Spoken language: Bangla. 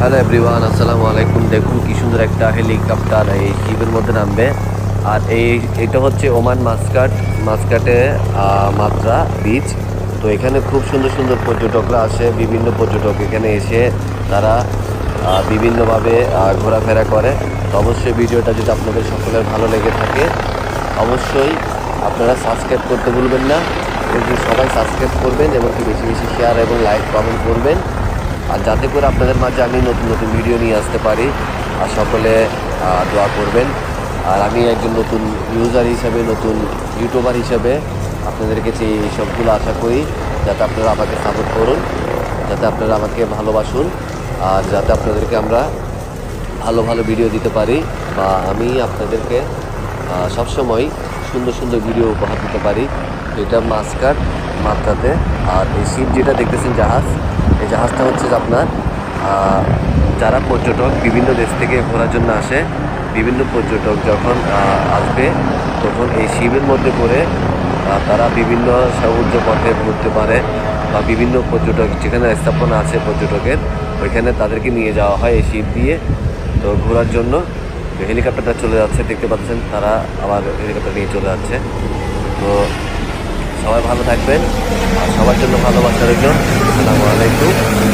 হ্যালো এভরিওয়ান আসসালামু আলাইকুম দেখুন কি সুন্দর একটা হেলিকপ্টার এই দ্বীপের মধ্যে নামবে। আর এই, এটা হচ্ছে ওমান মাসকাট মাসকাটে মাত্রা বিচ তো এখানে খুব সুন্দর সুন্দর পর্যটকরা আসে, বিভিন্ন পর্যটক এখানে এসে তারা বিভিন্নভাবে ঘোরাফেরা করে। তো অবশ্যই ভিডিওটা যদি আপনাদের সকলের ভালো লেগে থাকে, অবশ্যই আপনারা সাবস্ক্রাইব করতে ভুলবেন না। সবাই সাবস্ক্রাইব করবেন এবং বেশি বেশি শেয়ার এবং লাইক কমেন্ট করবেন। আর যাতে করে আপনাদের মাঝে আমি নতুন নতুন ভিডিও নিয়ে আসতে পারি। আর সকলে দোয়া করবেন। আর আমি একজন নতুন ইউজার হিসেবে, নতুন ইউটিউবার হিসেবে আপনাদের কাছে এই সবগুলো আশা করি, যাতে আপনারা আমাকে সাপোর্ট করুন, যাতে আপনারা আমাকে ভালোবাসুন, আর যাতে আপনাদেরকে আমরা ভালো ভালো ভিডিও দিতে পারি বা আমি আপনাদেরকে সবসময় সুন্দর সুন্দর ভিডিও উপহার দিতে পারি। এটা মাস্কার মাত্রাতে। আর এই শিপ যেটা দেখতেছেন জাহাজ জাহাজটা হচ্ছে আপনার যারা পর্যটক বিভিন্ন দেশ থেকে ঘোরার জন্য আসে, বিভিন্ন পর্যটক যখন আসবে, তখন এই শিবের মধ্যে করে তারা বিভিন্ন সমুদ্র পথে ঘুরতে পারে বা বিভিন্ন পর্যটক যেখানে স্থাপনা আছে পর্যটকের, ওইখানে তাদেরকে নিয়ে যাওয়া হয় এই শিপ দিয়ে। তো ঘোরার জন্য হেলিকপ্টারটা চলে যাচ্ছে, দেখতে পাচ্ছেন তারা আবার হেলিকপ্টার নিয়ে চলে যাচ্ছে। তো সবাই ভালো থাকবেন, আর সবার জন্য ভালোবাসা রইল আসসালামু আলাইকুম।